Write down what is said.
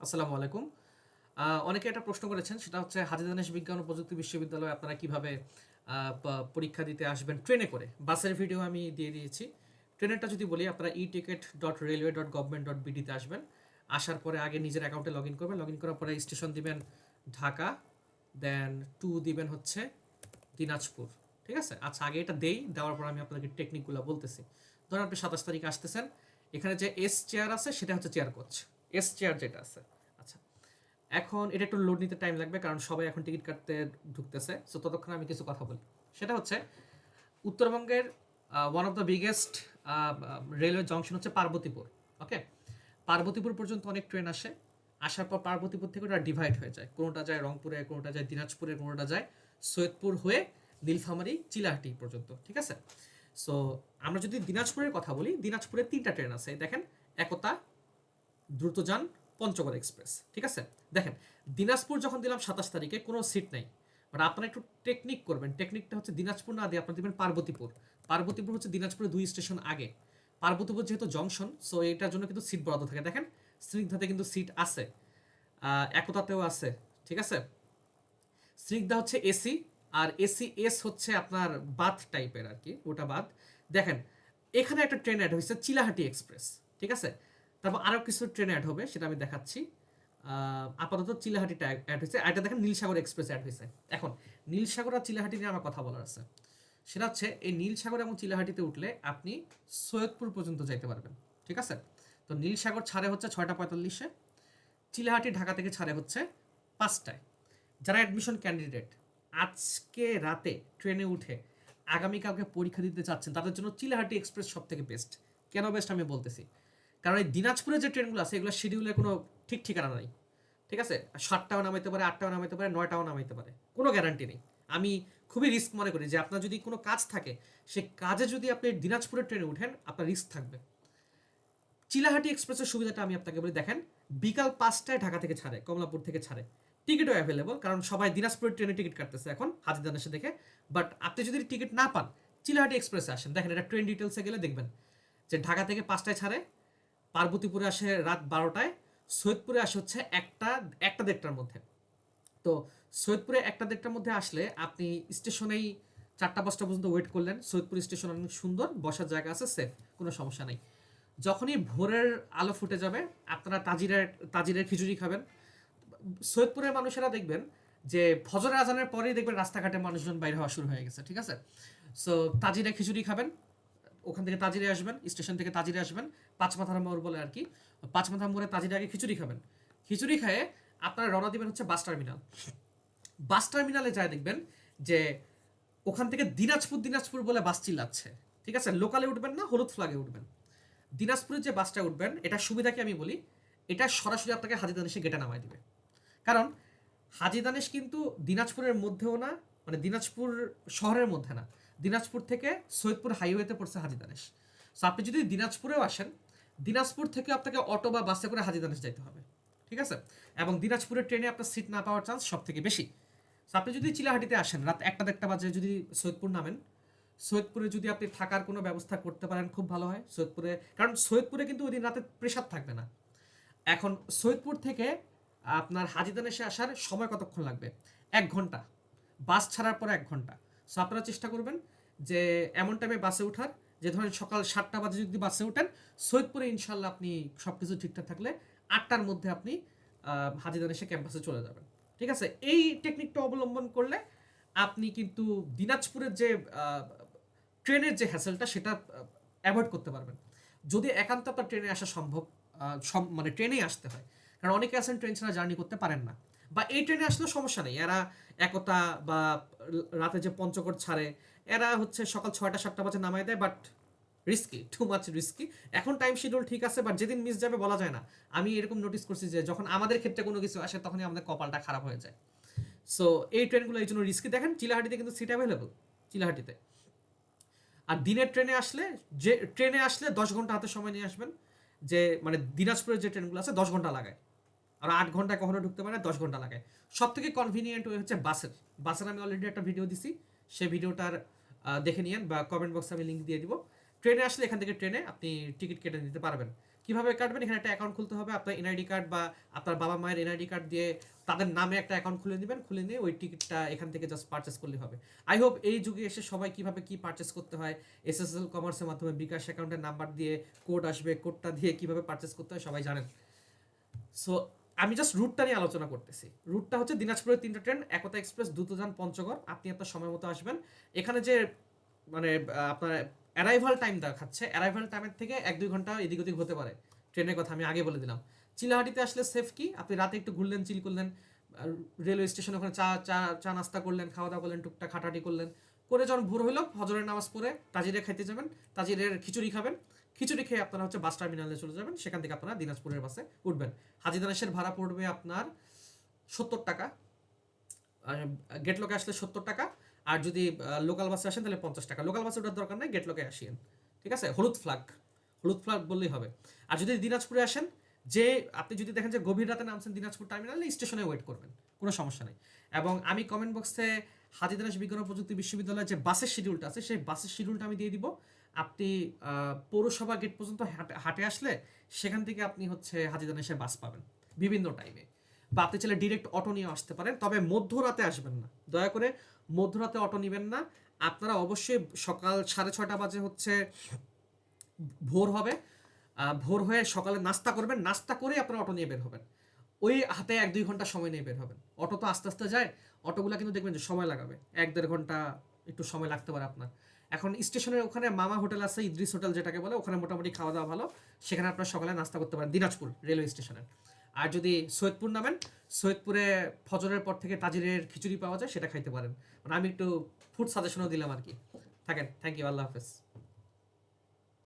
আসসালামু আলাইকুম। অনেকে একটা প্রশ্ন করেছেন, সেটা হচ্ছে হাজি দানেশ বিজ্ঞান ও প্রযুক্তি বিশ্ববিদ্যালয়ে আপনারা কীভাবে পরীক্ষা দিতে আসবেন ট্রেনে করে? বাসের ভিডিও আমি দিয়ে দিয়েছি। ট্রেনেরটা যদি বলি, আপনারা e ticket dot railway dot government dot বিডিতে আসবেন। আসার পরে আগে নিজের অ্যাকাউন্টে লগ ইন করবেন। লগ ইন করার পরে স্টেশন দিবেন ঢাকা দেন টু দিবেন হচ্ছে দিনাজপুর। ঠিক আছে? আচ্ছা আগে এটা দেই, দেওয়ার পর আমি আপনাদেরকে টেকনিকগুলো বলতেছি। ধরুন আপনি সাতাশ তারিখ আসতেছেন। এখানে যে এস চেয়ার আছে, সেটা হচ্ছে চেয়ার কোচ এস চেয়ার যেটা আছে। আচ্ছা এখন এটা একটু লোড নিতে টাইম লাগবে কারণ সবাই এখন টিকিট কাটতে ঢুকতেছে। সো ততক্ষণ আমি কিছু কথা বলি। সেটা হচ্ছে, উত্তরবঙ্গের one of the biggest railway junction হচ্ছে পার্বতীপুর ওকে পার্বতীপুর পর্যন্ত অনেক ট্রেন আসে। আসার পর পার্বতীপুর থেকে ওটা ডিভাইড হয়ে যায়। কোনোটা যায় রংপুরে, কোনোটা যায় দিনাজপুরে, কোনোটা যায় সৈয়দপুর হয়ে নীলফামারী, চিলাহাটি পর্যন্ত, ঠিক আছে? সো আমরা যদি দিনাজপুরের কথা বলি, দিনাজপুরে তিনটা ট্রেন আছে। দেখেন, একতা দ্রুতযান পঞ্চগড় এক্সপ্রেস, ঠিক আছে? দেখেন, দিনাজপুর যখন দিলাম সাতাশ তারিখে, কোনো সিট নেই। বাট আপনারা একটু টেকনিক করবেন। টেকনিকটা হচ্ছে দিনাজপুর না দিয়ে আপনারা দেবেন পার্বতীপুর। পার্বতীপুর হচ্ছে দিনাজপুরের দুই স্টেশন আগে। পার্বতীপুর যেহেতু জংশন সো এটার জন্য কিন্তু সিট বরাদ্দ থাকে। দেখেন, স্নিগ্ধাতে কিন্তু সিট আছে। একতাতেও আছে, ঠিক আছে? স্নিগ্ধা হচ্ছে এসি আর এসি এস হচ্ছে আপনার বাথ টাইপের আর কি, ওটা বাদ দেখেন, এখানে একটা ট্রেন অ্যাড হয়েছে, চিলাহাটি এক্সপ্রেস, ঠিক আছে? তারপর আরও কিছু ট্রেন অ্যাড হবে, সেটা আমি দেখাচ্ছি। আপাতত চিলাহাটিটা অ্যাড হয়েছে। এটা দেখেন নীলসাগর এক্সপ্রেস অ্যাড হয়েছে। এখন, নীলসাগর আর চিলাহাটি নিয়ে আমার কথা বলার আছে। সেটা হচ্ছে, এই নীলসাগর এবং চিলাহাটিতে উঠলে আপনি সৈয়দপুর পর্যন্ত যাইতে পারবেন। ঠিক আছে? তো নীলসাগর ছাড়ে হচ্ছে ছয়টা পঁয়তাল্লিশে, চিলাহাটি ঢাকা থেকে ছাড়ে হচ্ছে পাঁচটায়। যারা অ্যাডমিশন ক্যান্ডিডেট আজকে রাতে ট্রেনে উঠে আগামীকালকে পরীক্ষা দিতে চাচ্ছেন, তাদের জন্য চিলাহাটি এক্সপ্রেস সব থেকে বেস্ট কেন বেস্ট আমি বলতেছি? কারণ এই দিনাজপুরে যে ট্রেনগুলো আছে এগুলো শিডিউলে কোনো ঠিক ঠিকানা নাই। ঠিক আছে? সাতটাও নামাইতে পারে, আটটাও নামাইতে পারে, নয়টাও নামাইতে পারে। কোনো গ্যারান্টি নেই। আমি খুবই রিস্ক মনে করি যে আপনার যদি কোনো কাজ থাকে, সে কাজে যদি আপনি দিনাজপুরের ট্রেনে উঠেন, আপনার রিস্ক থাকবে। চিলাহাটি এক্সপ্রেসের সুবিধাটা আমি আপনাকে বলি, দেখেন, বিকাল পাঁচটায় ঢাকা থেকে ছাড়ে, কমলাপুর থেকে ছাড়ে। টিকিটও অ্যাভেলেবল কারণ সবাই দিনাজপুরের ট্রেনে টিকিট কাটতেছে এখন হাজিদান এসে দেখে। বাট আপনি যদি টিকিট না পান, চিলাহাটি এক্সপ্রেসে আসেন, দেখেন, এটা ট্রেন ডিটেলসে গেলে দেখবেন যে ঢাকা থেকে পাঁচটায় ছাড়ে পার্বতীপুরে আসে রাত বারোটায়, সৈয়দপুরে আসে হচ্ছে একটা একটা দেড়টার মধ্যে। তো সৈয়দপুরে একটা দেড়টার মধ্যে আসলে আপনি স্টেশনেই চারটা, পাঁচটা পর্যন্ত ওয়েট করলেন। সৈয়দপুর স্টেশন অনেক সুন্দর, বসার জায়গা আছে সেফ কোনো সমস্যা নেই। যখনই ভোরের আলো ফুটে যাবে, আপনারা তাজিরের তাজিরের খিচুড়ি খাবেন। সৈয়দপুরের মানুষেরা দেখবেন যে ফজরের আজানের পরেই দেখবেন রাস্তাঘাটে মানুষজন বাইরে হওয়া শুরু হয়ে গেছে, ঠিক আছে? সো তাজিরে খিচুড়ি খাবেন ওখান থেকে তাজিরে আসবেন, স্টেশন থেকে তাজিরে আসবেন, পাঁচমাথার মোড় বলে আর কি। পাঁচ পাঁচমাথার মোড়ে তাজিরে আগে খিচুড়ি খাবেন। খিচুড়ি খেয়ে আপনারা রওনা দিবেন হচ্ছে বাস টার্মিনাল। বাস টার্মিনালে যায় দেখবেন যে ওখান থেকে দিনাজপুর দিনাজপুর বলে বাস চিল্লাচ্ছে। ঠিক আছে? লোকালে উঠবেন না, হলুদ ফ্লাগে উঠবেন। দিনাজপুরের যে বাসটা উঠবেন, এটা সুবিধা কি আমি বলি, এটা সরাসরি আপনাকে হাজিদান এসে গেটে নামায় দিবে। কারণ হাজি দানেশ কিন্তু দিনাজপুরের মধ্যেও না মানে দিনাজপুর শহরের মধ্যে না। দিনাজপুর থেকে সৈয়দপুর হাইওয়েতে পড়ছে হাজি দানেশ। সো আপনি যদি দিনাজপুরেও আসেন, দিনাজপুর থেকে আপনাকে অটো বা বাসে করে হাজি দানেশ যাইতে হবে। ঠিক আছে? এবং দিনাজপুরের ট্রেনে আপনার সিট না পাওয়ার চান্স সব থেকে বেশি। সো আপনি যদি চিলাহাটিতে আসেন, রাত একটা দেড়টা বাজে যদি সৈয়দপুর নামেন, সৈয়দপুরে যদি আপনি থাকার কোনো ব্যবস্থা করতে পারেন, খুব ভালো হয় সৈয়দপুরে। কারণ সৈয়দপুরে কিন্তু ওই দিন রাতে প্রেশার থাকবে না। এখন সৈয়দপুর থেকে আপনার হাজিদান এসে আসার সময় কতক্ষণ লাগবে? এক ঘণ্টা। বাস ছাড়ার পর এক ঘণ্টা। সো আপনারা চেষ্টা করবেন যে এমন টাইমে বাসে ওঠার যে ধরেন সকাল সাতটা বাজে যদি বাসে ওঠেন সৈয়দপুরে ইনশাল্লাহ আপনি সব কিছু ঠিকঠাক থাকলে আটটার মধ্যে আপনি হাজিদান এসে ক্যাম্পাসে চলে যাবেন। ঠিক আছে? এই টেকনিকটা অবলম্বন করলে আপনি কিন্তু দিনাজপুরের যে ট্রেনের যে হ্যাসেলটা সেটা অ্যাভয়েড করতে পারবেন। যদি একান্ত আপনার ট্রেনে আসা সম্ভব মানে ট্রেনেই আসতে হয়। কারণ অনেকে আছেন ট্রেন ছাড়া জার্নি করতে পারেন না। বা এই ট্রেনে আসলে সমস্যা নেই। এরা একতা বা রাতে যে পঞ্চকোট ছাড়ে, এরা হচ্ছে সকাল ছয়টা, সাতটা বাজে নামাই দেয় but risky too much risky এখন টাইম শিডিউল ঠিক আছে বাট যেদিন মিস যাবে বলা যায় না। আমি এরকম নোটিস করছি যে যখন আমাদের ক্ষেত্রে কোনো কিছু আসে, তখনই আমাদের কপালটা খারাপ হয়ে যায়। সো এই ট্রেনগুলো এই জন্য রিস্কি দেখেন, চিলাহাটিতে কিন্তু সিট অ্যাভেলেবল চিলাহাটিতে। আর দিনের ট্রেনে আসলে, যে ট্রেনে আসলে দশ ঘণ্টা হাতে সময় নিয়ে আসবেন, যে মানে দিনাজপুরের যে ট্রেনগুলো আছে, দশ ঘণ্টা লাগায়। আর আট ঘন্টায় কখনো ঢুকতে পারে, দশ ঘণ্টা লাগে। সব থেকে কনভিনিয়েন্ট ওয়ে হচ্ছে বাসের। বাসের আমি অলরেডি একটা ভিডিও দিছি, সেই ভিডিওটার দেখে নিয়েন বা কমেন্ট বক্সে আমি লিঙ্ক দিয়ে দিব। ট্রেনে আসলে এখান থেকে ট্রেনে আপনি টিকিট কেটে নিতে পারবেন। কীভাবে কাটবেন? এখানে একটা অ্যাকাউন্ট খুলতে হবে, আপনার এনআইডি কার্ড বা আপনার বাবা মায়ের এনআইডি কার্ড দিয়ে তাদের নামে একটা অ্যাকাউন্ট খুলে নেবেন খুলে নিয়ে ওই টিকিটটা এখান থেকে জাস্ট পারচেস করলে হবে। আই হোপ এই যুগে এসে সবাই কীভাবে কি পারচেস করতে হয় এসএসএল কমার্সের মাধ্যমে বিকাশ অ্যাকাউন্টের নাম্বার দিয়ে কোড আসবে কোডটা দিয়ে কীভাবে পারচেস করতে হয় সবাই জানেন। সো আমি জাস্ট রুটটা নিয়ে আলোচনা করতেছি। রুটটা হচ্ছে দিনাজপুরের তিনটা ট্রেন একতা এক্সপ্রেস দ্রুতযান, পঞ্চগড়। আপনি আপনার সময় মতো আসবেন। এখানে যে মানে আপনার অ্যারাইভাল টাইম দেখাচ্ছে অ্যারাইভাল টাইমের থেকে এক দুই ঘণ্টা এদিক ওদিক হতে পারে। ট্রেনের কথা আমি আগে বলে দিলাম। চিলাহাটিতে আসলে সেফ কি? আপনি রাতে একটু ঘুরলেন চিল করলেন রেলওয়ে স্টেশন ওখানে চা চা চা নাস্তা করলেন খাওয়া দাওয়া করলেন, টুকটাক খাটাটি করলেন। করে যখন ভোর হলো হজরের নামাজ পড়ে তাজিরে খাইতে যাবেন, তাজিরের খিচুড়ি খাবেন। খিচুড়ি খেয়ে আপনারা হচ্ছে বাস টার্মিনালে চলে যাবেন, সেখান থেকে আপনারা দিনাজপুরের বাসে উঠবেন। হাজি দানেশের ভাড়া পড়বে আপনার সত্তর টাকা। গেট লোকে আসলে সত্তর টাকা। আর যদি লোকাল বাসে আসেন তাহলে পঞ্চাশ টাকা। লোকাল বাসে ওঠার দরকার নেই গেট লোকে আসিয়েন ঠিক আছে? হলুদ ফ্ল্যাগ হলুদ ফ্ল্যাগ বললেই হবে। আর যদি দিনাজপুরে আসেন, যে আপনি যদি দেখেন যে গভীর রাতে নামছেন দিনাজপুর টার্মিনালে, স্টেশনে ওয়েট করবেন। কোনো সমস্যা নেই। এবং আমি কমেন্ট বক্সে হাজি দানেশ বিজ্ঞান প্রযুক্তি বিশ্ববিদ্যালয়ের যে বাসের শিডিউলটা আছে, সেই বাসের শিডিউলটা আমি দিয়ে দিব। আপনি পৌরসভা গেট পর্যন্ত হাঁটে- আসলে সেখান থেকে আপনি হচ্ছে হাজি এসে বাস পাবেন বিভিন্ন টাইমে বা আপনি চাইলে ডিরেক্ট অটো নিয়ে আসতে পারেন, তবে মধ্যরাতে আসবেন না। দয়া করে মধ্যরাতে অটো নেবেন না। আপনারা অবশ্যই সকাল সাড়ে ছয়টা বাজে হচ্ছে ভোর হবে। ভোর হয়ে সকালে নাস্তা করবেন, নাস্তা করে আপনারা অটো নিয়ে বের হবেন। ওই হাতে এক দুই ঘণ্টা সময় নিয়ে বের হবেন। অটো তো আস্তে আস্তে যায় অটোগুলো কিন্তু দেখবেন যে সময় লাগাবে। এক দেড় ঘণ্টা একটু সময় লাগতে পারে আপনার। এখন স্টেশনের ওখানে মামা হোটেল আছে, ইদ্রিস হোটেল যেটাকে বলে, ওখানে মোটামুটি খাওয়া দাওয়া ভালো। সেখানে আপনার সকালে নাস্তা করতে পারেন, দিনাজপুর রেলওয়ে স্টেশনে। আর যদি সৈয়দপুর নামেন, সৈয়দপুরে ফজরের পর থেকে তাজিরের খিচুড়ি পাওয়া যায়, সেটা খাইতে পারেন। মানে আমি একটু ফুড সাজেশনও দিলাম আর কি। থাকেন থ্যাংক ইউ আল্লাহ হাফেজ।